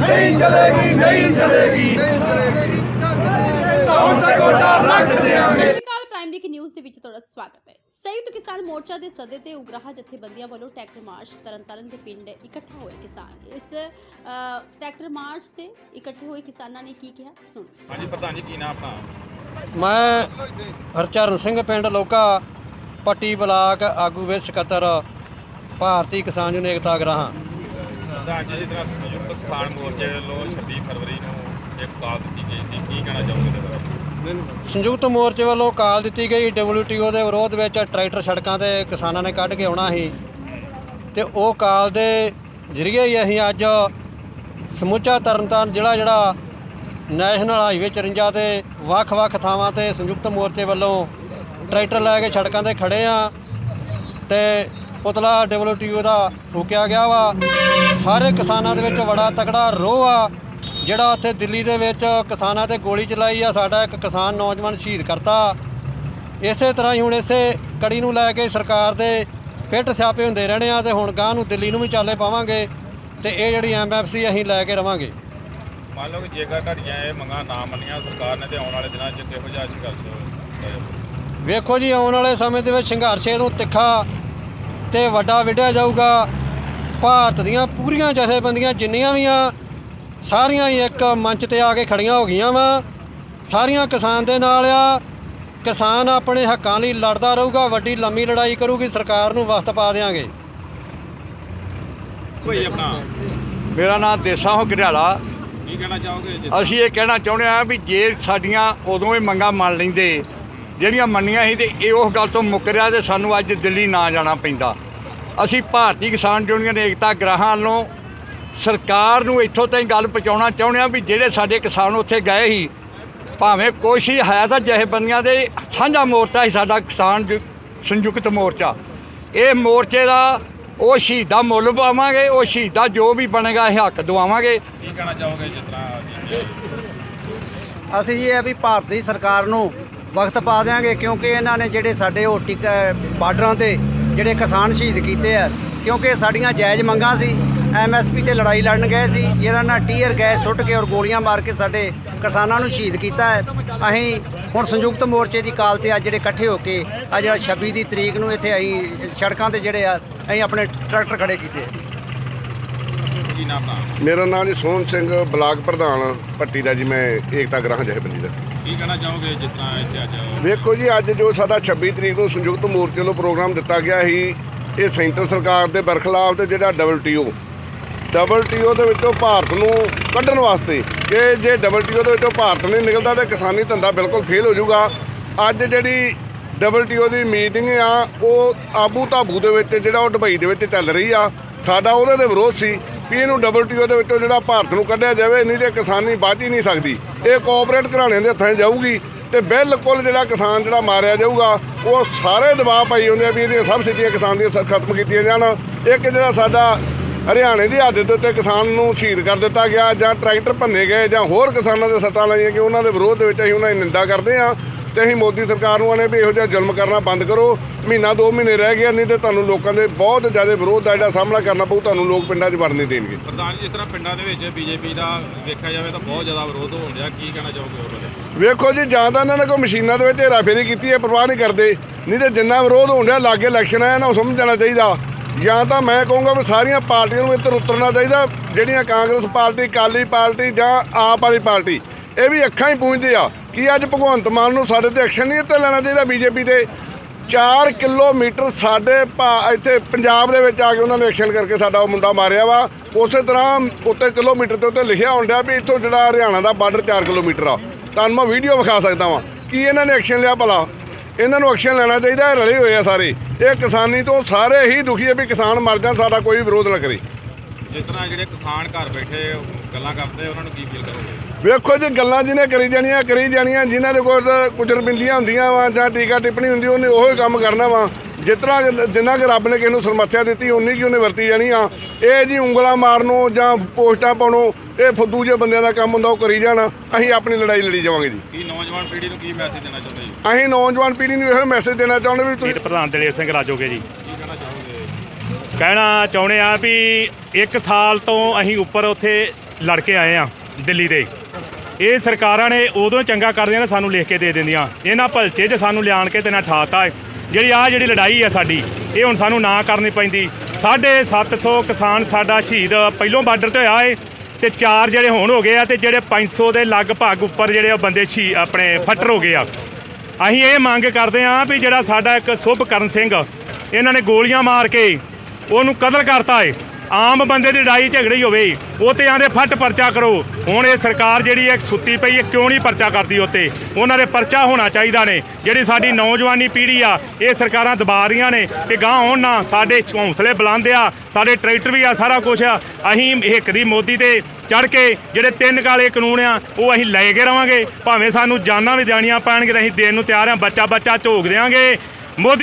ਨਹੀਂ ਚਲੇਗੀ ਨਹੀਂ ਚਲੇਗੀ। ਹੁਣ ਤੱਕ ਗੋਡਾ ਰੱਖ ਦਿਆਂਗੇ ਸਤਿ ਸ਼੍ਰੀ ਅਕਾਲ ਪ੍ਰਾਈਮ ਲੀਗ ਨਿਊਜ਼ ਦੇ ਵਿੱਚ ਤੁਹਾਡਾ ਸਵਾਗਤ ਹੈ। ਸੰਯੁਕਤ ਕਿਸਾਨ ਮੋਰਚਾ ਦੇ ਸੱਦੇ ਤੇ ਉਗਰਾਹ ਜਥੇਬੰਦੀਆਂ ਵੱਲੋਂ ਟਰੈਕਟਰ ਮਾਰਚ ਤਰਨਤਾਰਨ ਦੇ ਪਿੰਡ ਇਕੱਠਾ ਹੋਏ ਕਿਸਾਨ। ਇਸ ਟਰੈਕਟਰ ਮਾਰਚ ਤੇ ਇਕੱਠੇ ਹੋਏ ਕਿਸਾਨਾਂ ਨੇ ਕੀ ਕਿਹਾ? ਸੁਣੋ। ਹਾਂਜੀ ਪ੍ਰਧਾਨ ਜੀ ਕੀ ਨਾਮ ਆਪਣਾ? ਮੈਂ ਹਰਚਰਨ ਸਿੰਘ ਪਿੰਡ ਲੋਕਾ ਪੱਟੀ ਬਲਾਕ ਆਗੂ ਵਿੱਚ ਸਕੱਤਰ ਭਾਰਤੀ ਕਿਸਾਨ ਯੂਨੀਅਨ ਏਕਤਾ ਗਰਾਹਾਂ। ਪ੍ਰਧਾਨ ਜੀ ਜਿਸ ਤਰ੍ਹਾਂ ਸੰਯੁਕਤ ਕਿਸਾਨ ਮੋਰਚੇ ਵੱਲੋਂ 26 ਫਰਵਰੀ ਨੂੰ ਇੱਕ ਕਾਲ ਦਿੱਤੀ ਗਈ ਸੀ ਕੀ ਕਹਿਣਾ ਚਾਹੋਗੇ ਇਹਦੇ ਬਾਰੇ? ਸੰਯੁਕਤ ਮੋਰਚੇ ਵੱਲੋਂ ਕਾਲ ਦਿੱਤੀ ਗਈ। WTO ਦੇ ਵਿਰੋਧ ਵਿੱਚ ਟਰੈਕਟਰ ਸੜਕਾਂ ਤੇ ਕਿਸਾਨਾਂ ਨੇ ਕੱਢ ਕੇ ਆਉਣਾ ਸੀ। ਤੇ ਉਹ ਕਾਲ ਦੇ ਜ਼ਰੀਏ ਹੀ ਅਸੀਂ ਅੱਜ ਸਮੁੱਚਾ ਤਰਨਤਾਰਨ ਜ਼ਿਲ੍ਹਾ ਜਿਹੜਾ ਨੈਸ਼ਨਲ ਹਾਈਵੇ 54 ਤੇ ਵੱਖ-ਵੱਖ ਥਾਵਾਂ ਤੇ ਸੰਯੁਕਤ ਮੋਰਚੇ ਵੱਲੋਂ ਟਰੈਕਟਰ ਲੈ ਕੇ ਸੜਕਾਂ ਤੇ ਖੜੇ ਆ ਤੇ ਪੁਤਲਾ WTO ਦਾ ਫੂਕਿਆ ਗਿਆ ਵਾ। ਸਾਰੇ ਕਿਸਾਨਾਂ ਦੇ ਵਿੱਚ ਬੜਾ ਤਕੜਾ ਰੋਹ ਆ ਜਿਹੜਾ ਉੱਥੇ ਦਿੱਲੀ ਦੇ ਵਿੱਚ ਕਿਸਾਨਾਂ ਤੇ ਗੋਲੀ ਚਲਾਈ ਆ ਸਾਡਾ ਇੱਕ ਕਿਸਾਨ ਨੌਜਵਾਨ ਸ਼ਹੀਦ ਕਰਤਾ। ਇਸੇ ਤਰ੍ਹਾਂ ਹੀ ਹੁਣ ਇਸੇ ਕੜੀ ਨੂੰ ਲੈ ਕੇ ਸਰਕਾਰ ਦੇ ਪਿੱਟ ਸਿਆਪੇ ਹੁੰਦੇ ਰਹਿਣੇ ਆ ਤੇ ਹੁਣ ਗਾਂ ਨੂੰ ਦਿੱਲੀ ਨੂੰ ਵੀ ਚਾਲੇ ਪਾਵਾਂਗੇ ਤੇ ਇਹ ਜਿਹੜੀ ਐਮਐਫਸੀ ਅਸੀਂ ਲੈ ਕੇ ਰਵਾਂਗੇ। ਮੰਨ ਲਓ ਕਿ ਜੇਕਰ ਤੁਹਾਡੀਆਂ ਇਹ ਮੰਗਾਂ ਨਾ ਮੰਨੀਆਂ ਸਰਕਾਰ ਨੇ ਤੇ ਆਉਣ ਵਾਲੇ ਦਿਨਾਂ 'ਚ ਕਿਹੋ ਜਿਹਾ ਸੰਘਰਸ਼? ਵੇਖੋ ਜੀ ਆਉਣ ਵਾਲੇ ਸਮੇਂ ਦੇ ਵਿੱਚ ਸੰਘਰਸ਼ ਨੂੰ ਤਿੱਖਾ ਤੇ ਵੱਡਾ ਵਿੱਢਿਆ ਜਾਊਗਾ। ਭਾਰਤ ਦੀਆਂ ਪੂਰੀਆਂ ਜਥੇਬੰਦੀਆਂ ਜਿੰਨੀਆਂ ਵੀ ਆ ਸਾਰੀਆਂ ਹੀ ਇੱਕ ਮੰਚ ਤੇ ਆ ਕੇ ਖੜੀਆਂ ਹੋ ਗਈਆਂ ਵਾ। ਸਾਰੀਆਂ ਕਿਸਾਨ ਦੇ ਨਾਲ ਆ। ਕਿਸਾਨ ਆਪਣੇ ਹੱਕਾਂ ਲਈ ਲੜਦਾ ਰਹੂਗਾ ਵੱਡੀ ਲੰਮੀ ਲੜਾਈ ਕਰੂਗੀ ਸਰਕਾਰ ਨੂੰ ਵਕਤ ਪਾ ਦੇਾਂਗੇ ਕੋਈ ਆਪਣਾ? ਮੇਰਾ ਨਾਮ ਦੇਸਾ ਹੋ ਘਰਿਆਲਾ ਕੀ ਕਹਿਣਾ ਚਾਹੋਗੇ ਅਸੀਂ ਇਹ ਕਹਿਣਾ ਚਾਹੁੰਦੇ ਆ ਵੀ ਜੇ ਸਾਡੀਆਂ ਉਦੋਂ ਇਹ ਮੰਗਾਂ ਮੰਨ ਲੈਂਦੇ ਜਿਹੜੀਆਂ ਮੰਨੀਆਂ ਸੀ ਤੇ ਇਹ ਉਸ ਗੱਲ ਤੋਂ ਮੁੱਕਰਿਆ ਤੇ ਸਾਨੂੰ ਅੱਜ ਦਿੱਲੀ ਨਾ ਜਾਣਾ ਪੈਂਦਾ। ਅਸੀਂ ਭਾਰਤੀ ਕਿਸਾਨ ਯੂਨੀਅਨ ਏਕਤਾ ਗ੍ਰਾਹਾਂ ਵੱਲੋਂ ਸਰਕਾਰ ਨੂੰ ਇੱਥੋਂ ਤਾਈਂ ਗੱਲ ਪਹੁੰਚਾਉਣਾ ਚਾਹੁੰਦੇ ਆ ਵੀ ਜਿਹੜੇ ਸਾਡੇ ਕਿਸਾਨ ਉੱਥੇ ਗਏ ਸੀ ਭਾਵੇਂ ਕੁਛ ਹੀ ਹੈ ਤਾਂ ਜਥੇਬੰਦੀਆਂ ਦੇ ਸਾਂਝਾ ਮੋਰਚਾ ਸੀ ਸਾਡਾ ਕਿਸਾਨ ਯੂ- ਸੰਯੁਕਤ ਮੋਰਚਾ। ਇਹ ਮੋਰਚੇ ਦਾ ਉਹ ਸ਼ਹੀਦਾਂ ਮੁੱਲ ਪਾਵਾਂਗੇ ਉਹ ਸ਼ਹੀਦਾਂ ਜੋ ਵੀ ਬਣੇਗਾ ਇਹ ਹੱਕ ਦਵਾਵਾਂਗੇ। ਕੀ ਕਹਿਣਾ ਚਾਹੋਗੇ ਜਿਸ ਤਰ੍ਹਾਂ ਜੀ ਅਸੀਂ ਇਹ ਹੈ ਵੀ ਭਾਰਤ ਦੀ ਸਰਕਾਰ ਨੂੰ ਵਕਤ ਪਾ ਦਿਆਂਗੇ ਕਿਉਂਕਿ ਇਹਨਾਂ ਨੇ ਜਿਹੜੇ ਸਾਡੇ ਓਟੀ ਬਾਰਡਰਾਂ ਤੇ ਜਿਹੜੇ ਕਿਸਾਨ ਸ਼ਹੀਦ ਕੀਤੇ ਆ ਕਿਉਂਕਿ ਸਾਡੀਆਂ ਜਾਇਜ਼ ਮੰਗਾਂ ਸੀ ਐਮਐਸਪੀ ਤੇ ਲੜਾਈ ਲੜਨ ਗਏ ਸੀ ਜਿਹਨਾਂ ਨਾਲ ਟੀਅਰ ਗੈਸ ਸੁੱਟ ਕੇ ਔਰ ਗੋਲੀਆਂ ਮਾਰ ਕੇ ਸਾਡੇ ਕਿਸਾਨਾਂ ਨੂੰ ਸ਼ਹੀਦ ਕੀਤਾ ਹੈ। ਅਸੀਂ ਹੁਣ ਸੰਯੁਕਤ ਮੋਰਚੇ ਦੀ ਕਾਲ ਤੇ ਅੱਜ ਜਿਹੜੇ ਇਕੱਠੇ ਹੋ ਕੇ ਆ ਜਿਹੜਾ 26 ਦੀ ਤਰੀਕ ਨੂੰ ਇੱਥੇ ਅਸੀਂ ਸੜਕਾਂ ਤੇ ਜਿਹੜੇ ਆ ਅਸੀਂ ਆਪਣੇ ਟਰੈਕਟਰ ਖੜੇ ਕੀਤੇ। ਕੀ ਨਾਮ ਆਪਣਾ ਮੇਰਾ ਨਾਮ ਜੀ ਸੋਹਣ ਸਿੰਘ ਬਲਾਕ ਪ੍ਰਧਾਨ ਪੱਟੀ ਦਾ ਜੀ ਮੈਂ ਏਕਤਾ ਗ੍ਰਾਹਾਂ ਜਥੇਬੰਦੀ ਦਾ। ਕੀ ਕਹਿਣਾ ਚਾਹੋਗੇ ਜਿਸ ਤਰ੍ਹਾਂ ਇੱਥੇ ਅੱਜ? ਵੇਖੋ ਜੀ, ਅੱਜ ਜੋ ਸਾਡਾ 26 ਤਰੀਕ ਨੂੰ ਸੰਯੁਕਤ ਮੋਰਚੇ ਨੂੰ ਪ੍ਰੋਗਰਾਮ ਦਿੱਤਾ ਗਿਆ ਸੀ, ਇਹ ਸੈਂਟਰ ਸਰਕਾਰ ਦੇ ਬਰਖਲਾਫ ਤੇ ਜਿਹੜਾ WTO WTO ਦੇ ਵਿੱਚੋਂ ਭਾਰਤ ਨੂੰ ਕੱਢਣ ਵਾਸਤੇ ਕਿ ਜੇ WTO ਦੇ ਵਿੱਚੋਂ ਭਾਰਤ ਨਹੀਂ ਨਿਕਲਦਾ ਤਾਂ ਕਿਸਾਨੀ ਧੰਦਾ ਬਿਲਕੁਲ ਫੇਲ ਹੋ ਜਾਊਗਾ। ਅੱਜ ਜਿਹੜੀ WTO ਦੀ ਮੀਟਿੰਗ ਆ, ਉਹ ਆਬੂ ਧਾਬੂ ਦੇ ਵਿੱਚ, ਜਿਹੜਾ ਉਹ ਦੁਬਈ ਦੇ ਵਿੱਚ ਚੱਲ ਰਹੀ ਆ, ਸਾਡਾ ਉਹਦੇ ਦੇ ਵਿਰੋਧ ਸੀ। ਵੀ ਇਹਨੂੰ WTO ਦੇ ਵਿੱਚੋਂ ਜਿਹੜਾ ਭਾਰਤ ਨੂੰ ਕੱਢਿਆ ਜਾਵੇ, ਨਹੀਂ ਤੇ ਕਿਸਾਨੀ ਬਚ ਹੀ ਨਹੀਂ ਸਕਦੀ। ਇਹ ਕੋਆਪਰੇਟ ਘਰਾਣਿਆਂ ਦੇ ਹੱਥਾਂ 'ਚ ਜਾਊਗੀ ਤੇ ਬਿਲਕੁਲ ਜਿਹੜਾ ਕਿਸਾਨ ਜਿਹੜਾ ਮਾਰਿਆ ਜਾਊਗਾ, ਉਹ ਸਾਰੇ ਦਬਾਅ ਪਾਈ ਹੁੰਦੇ ਆ ਵੀ ਇਹਦੀਆਂ ਸਬਸਿਡੀਆਂ ਕਿਸਾਨ ਦੀਆਂ ਸ- ਖਤਮ ਕੀਤੀਆਂ ਜਾਣ। ਇੱਕ ਜਿਹੜਾ ਸਾਡਾ ਹਰਿਆਣੇ ਦੀ ਹੱਦ ਦੇ ਉੱਤੇ ਕਿਸਾਨ ਨੂੰ ਸ਼ਹੀਦ ਕਰ ਦਿੱਤਾ ਗਿਆ ਜਾਂ ਟਰੈਕਟਰ ਭੰਨੇ ਗਏ ਜਾਂ ਹੋਰ ਕਿਸਾਨਾਂ ਦੇ ਸੱਟਾਂ ਲਾਈਆਂ ਕਿ ਉਹਨਾਂ ਦੇ ਵਿਰੋਧ ਦੇ ਵਿੱਚ ਅਸੀਂ ਉਹਨਾਂ ਦੀ ਨਿੰਦਾ ਕਰਦੇ ਹਾਂ। ਤੇ ਅਸੀਂ ਮੋਦੀ ਸਰਕਾਰ ਨੂੰ ਆਨੇ ਵੀ ਇਹੋ ਜਿਹਾ ਜ਼ੁਲਮ ਕਰਨਾ ਬੰਦ ਕਰੋ। ਮਹੀਨਾ ਦੋ ਮਹੀਨੇ ਰਹਿ ਗਿਆ ਨਹੀਂ ਤੇ ਤੁਹਾਨੂੰ ਲੋਕਾਂ ਦੇ ਬਹੁਤ ਜ਼ਿਆਦਾ ਵਿਰੋਧ ਦਾ ਜਿਹੜਾ ਸਾਹਮਣਾ ਕਰਨਾ ਪਊ ਤੁਹਾਨੂੰ ਲੋਕ ਪਿੰਡਾਂ 'ਚ ਵੜਨ ਨਹੀਂ ਦੇਣਗੇ। ਪ੍ਰਧਾਨ ਜੀ ਜਿਸ ਤਰ੍ਹਾਂ ਪਿੰਡਾਂ ਦੇ ਵਿੱਚ ਬੀਜੇਪੀ ਦਾ ਵੇਖਿਆ ਜਾਵੇ ਤਾਂ ਬਹੁਤ ਜ਼ਿਆਦਾ ਵਿਰੋਧ ਹੋਣ ਡਿਆ। ਕੀ ਕਹਿਣਾ ਚਾਹੋਗੇ ਉਹ ਬਾਰੇ? ਵੇਖੋ ਜੀ ਜਾਂ ਤਾਂ ਇਹਨਾਂ ਨੇ ਕੋਈ ਮਸ਼ੀਨਾਂ ਦੇ ਵਿੱਚ ਹੇਰਾਫੇਰੀ ਕੀਤੀ ਹੈ ਪਰਵਾਹ ਨਹੀਂ ਕਰਦੇ। ਨਹੀਂ ਤੇ ਜਿੰਨਾ ਵਿਰੋਧ ਹੋਣ ਡਿਆ ਲਾਗੇ ਇਲੈਕਸ਼ਨ ਆ ਇਹਨਾਂ ਨੂੰ ਸਮਝ ਜਾਣਾ ਚਾਹੀਦਾ। ਜਾਂ ਤਾਂ ਮੈਂ ਕਹੂੰਗਾ ਵੀ ਸਾਰੀਆਂ ਪਾਰਟੀਆਂ ਨੂੰ ਇੱਧਰ ਉਤਰਨਾ ਚਾਹੀਦਾ ਜਿਹੜੀਆਂ ਕਾਂਗਰਸ ਪਾਰਟੀ ਕਾਲੀ ਪਾਰਟੀ ਜਾਂ ਆਪ ਵਾਲੀ ਪਾਰਟੀ। ਇਹ ਵੀ ਅੱਖਾਂ ਹੀ ਪੂੰਝਦੇ ਆ। ਕਿ ਅੱਜ ਭਗਵੰਤ ਮਾਨ ਨੂੰ ਸਾਡੇ ਤੇ ਐਕਸ਼ਨ ਨਹੀਂ ਇੱਥੇ ਲੈਣਾ ਚਾਹੀਦਾ ਬੀਜੇਪੀ ਤੇ? 4 ਕਿਲੋਮੀਟਰ ਸਾਡੇ ਭਾ- ਇੱਥੇ ਪੰਜਾਬ ਦੇ ਵਿੱਚ ਆ ਕੇ ਉਹਨਾਂ ਨੇ ਐਕਸ਼ਨ ਕਰਕੇ ਸਾਡਾ ਉਹ ਮੁੰਡਾ ਮਾਰਿਆ ਵਾ। ਉਸੇ ਤਰ੍ਹਾਂ ਉੱਤੇ ਕਿਲੋਮੀਟਰ ਤੇ ਉੱਤੇ ਲਿਖਿਆ ਹੁੰਦਾ ਵੀ ਇੱਥੋਂ ਜਿਹੜਾ ਹਰਿਆਣਾ ਦਾ ਬਾਰਡਰ 4 ਕਿਲੋਮੀਟਰ ਆ। ਤੁਹਾਨੂੰ ਮੈਂ ਵੀਡੀਓ ਵਿਖਾ ਸਕਦਾ ਵਾਂ। ਕੀ ਇਹਨਾਂ ਨੇ ਐਕਸ਼ਨ ਲਿਆ ਭਲਾ? ਇਹਨਾਂ ਨੂੰ ਐਕਸ਼ਨ ਲੈਣਾ ਚਾਹੀਦਾ, ਇਹ ਰਲੇ ਹੋਏ ਆ ਸਾਰੇ। ਇਹ ਕਿਸਾਨੀ ਤੋਂ ਸਾਰੇ ਹੀ ਦੁਖੀ ਆ ਵੀ ਕਿਸਾਨ ਮਰ ਜਾਣ, ਸਾਡਾ ਕੋਈ ਵਿਰੋਧ ਨਾ ਕਰੇ। ਜਿਸ ਤਰ੍ਹਾਂ ਜਿਹੜੇ ਕਿਸਾਨ ਘਰ ਬੈਠੇ ਗੱਲਾਂ ਕਰਦੇ, ਉਹਨਾਂ ਨੂੰ ਕੀ ਫੀਲ ਕਰੋਗੇ? ਵੇਖੋ ਜੀ ਗੱਲਾਂ ਜਿਹਨੇ ਕਰੀ ਜਾਣੀਆਂ ਕਰੀ ਜਾਣੀਆਂ ਜਿਨ੍ਹਾਂ ਦੇ ਕੋਲ ਕੁਜਰਬਿੰਦੀਆਂ ਹੁੰਦੀਆਂ ਵਾ ਜਾਂ ਟੀਕਾ ਟਿੱਪਣੀ ਹੁੰਦੀ ਉਹਨੇ ਉਹੋ ਹੀ ਕੰਮ ਕਰਨਾ ਵਾ। ਜਿਸ ਤਰ੍ਹਾਂ ਜਿੰਨਾ ਕਿ ਰੱਬ ਨੇ ਕਿਸੇ ਨੂੰ ਸਰਮੱਥਿਆ ਦਿੱਤੀ ਉਨੀ ਕੀ ਉਹਨੇ ਵਰਤੀ ਜਾਣੀ ਆ। ਇਹ ਜੀ ਉਂਗਲਾਂ ਮਾਰਨੋਂ ਜਾਂ ਪੋਸਟਾਂ ਪਾਉਣੋਂ ਇਹ ਫੁੱਦੂ ਜਿਹੇ ਬੰਦਿਆਂ ਦਾ ਕੰਮ ਹੁੰਦਾ ਉਹ ਕਰੀ ਜਾਣ। ਅਸੀਂ ਆਪਣੀ ਲੜਾਈ ਲੜੀ ਜਾਵਾਂਗੇ ਜੀ। ਕੀ ਨੌਜਵਾਨ ਪੀੜ੍ਹੀ ਨੂੰ ਕੀ ਮੈਸੇਜ ਦੇਣਾ ਚਾਹੁੰਦੇ ਜੀ? ਅਸੀਂ ਨੌਜਵਾਨ ਪੀੜ੍ਹੀ ਨੂੰ ਇਹੋ ਮੈਸੇਜ ਦੇਣਾ ਚਾਹੁੰਦੇ ਵੀ ਤੁਸੀਂ ਪ੍ਰਧਾਨ ਦਲੇਰ ਸਿੰਘ ਰਾਜੋਗੇ ਜੀ। ਕੀ ਕਹਿਣਾ ਚਾਹੋਗੇ? ਕਹਿਣਾ ਚਾਹੁੰਦੇ ਆ ਵੀ ਇੱਕ ਸਾਲ ਤੋਂ ਅਸੀਂ ਉੱਪਰ ਉੱਥੇ ਲੜ ਕੇ ਆਏ ਆ ਦਿੱਲੀ ਦੇ। ਇਹ ਸਰਕਾਰਾਂ ਨੇ ਉਦੋਂ ਚੰਗਾ ਕਰਦੀਆਂ ਨੇ, ਸਾਨੂੰ ਲਿਖ ਕੇ ਦੇ ਦਿੰਦੀਆਂ। ਇਹਨਾਂ ਭਲਚੇ 'ਚ ਸਾਨੂੰ ਲਿਆਣ ਕੇ ਤੇ ਨਾ ਠਾਤਾ ਏ। ਜਿਹੜੀ ਆ ਜਿਹੜੀ ਲੜਾਈ ਆ ਸਾਡੀ, ਇਹ ਹੁਣ ਸਾਨੂੰ ਨਾ ਕਰਨੀ ਪੈਂਦੀ। ਸਾਢੇ 700 ਕਿਸਾਨ ਸਾਡਾ ਸ਼ਹੀਦ ਪਹਿਲੋਂ ਬਾਰਡਰ ਤੇ ਹੋਇਆ ਏ, ਤੇ ਚਾਰ ਜਿਹੜੇ ਹੁਣ ਹੋ ਗਏ ਆ ਤੇ ਜਿਹੜੇ 500 ਦੇ ਲਗਭਗ ਉੱਪਰ ਜਿਹੜੇ ਉਹ ਬੰਦੇ ਸ਼ਹੀ ਆਪਣੇ ਫੱਟਰ ਹੋ ਗਏ ਆ। ਅਸੀਂ ਇਹ ਮੰਗ ਕਰਦੇ ਹਾਂ ਵੀ ਜਿਹੜਾ ਸਾਡਾ ਇੱਕ ਸੁਭਕਰਨ ਸਿੰਘ, ਇਹਨਾਂ ਨੇ ਗੋਲੀਆਂ ਮਾਰ ਕੇ ਉਹਨੂੰ ਕਤਲ ਕਰਤਾ ਏ। ਆਮ ਬੰਦੇ ਦੀ ਲੜਾਈ ਝਗੜੀ ਹੋਵੇ ਉਹ ਤੇ ਆਂਦੇ ਫੱਟ ਪਰਚਾ ਕਰੋ। ਹੁਣ ਇਹ ਸਰਕਾਰ ਜਿਹੜੀ ਹੈ ਸੁੱਤੀ ਪਈ ਹੈ, ਕਿਉਂ ਨਹੀਂ ਪਰਚਾ ਕਰਦੀ ਉੱਤੇ? ਉਹਨਾਂ ਦੇ ਪਰਚਾ ਹੋਣਾ ਚਾਹੀਦਾ ਨੇ। ਜਿਹੜੀ ਸਾਡੀ ਨੌਜਵਾਨੀ ਪੀੜ੍ਹੀ ਆ, ਇਹ ਸਰਕਾਰਾਂ ਦਬਾ ਰਹੀਆਂ ਨੇ ਕਿ ਗਾਂ ਹੋਣ ਨਾ, ਸਾਡੇ ਹੌਸਲੇ ਬੁਲੰਦ ਆ, ਸਾਡੇ ਟਰੈਕਟਰ ਵੀ ਆ, ਸਾਰਾ ਕੁਝ ਆ। ਅਸੀਂ ਹਿੱਕ ਦੀ ਮੋਦੀ ਤੇ ਚੜ ਕੇ ਜਿਹੜੇ ਤਿੰਨ ਕਾਲੇ ਕਾਨੂੰਨ ਆ, ਉਹ ਅਸੀਂ ਲੈ ਕੇ ਰਵਾਂਗੇ। ਭਾਵੇਂ ਸਾਨੂੰ ਜਾਨਾਂ ਵੀ ਜਾਣੀਆਂ ਪੈਣਗੇ ਅਸੀਂ ਦੇਣ ਨੂੰ ਤਿਆਰ ਆ ਬੱਚਾ ਬੱਚਾ ਝੋਕ ਦੇਵਾਂਗੇ ਮੋਦੀ